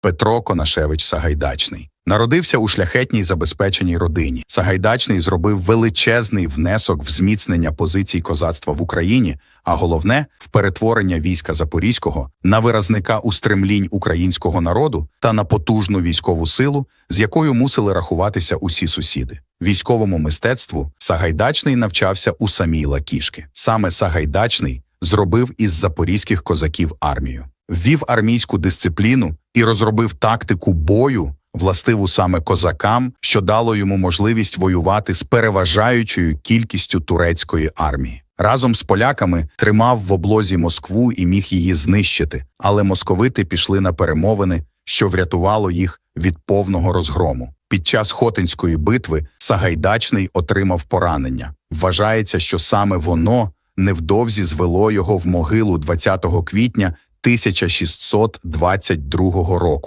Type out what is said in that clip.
Петро Конашевич Сагайдачний. Народився у шляхетній забезпеченій родині. Сагайдачний зробив величезний внесок в зміцнення позицій козацтва в Україні, а головне в перетворення війська Запорізького на виразника устремлінь українського народу та на потужну військову силу, з якою мусили рахуватися усі сусіди. Військовому мистецтву Сагайдачний навчався у самій Лакішки. Саме Сагайдачний зробив із запорізьких козаків армію, ввів армійську дисципліну і розробив тактику бою, властиву саме козакам, що дало йому можливість воювати з переважаючою кількістю турецької армії. Разом з поляками тримав в облозі Москву і міг її знищити, але московити пішли на перемовини, що врятувало їх від повного розгрому. Під час Хотинської битви Сагайдачний отримав поранення. Вважається, що саме воно невдовзі звело його в могилу 20 квітня 1622 року.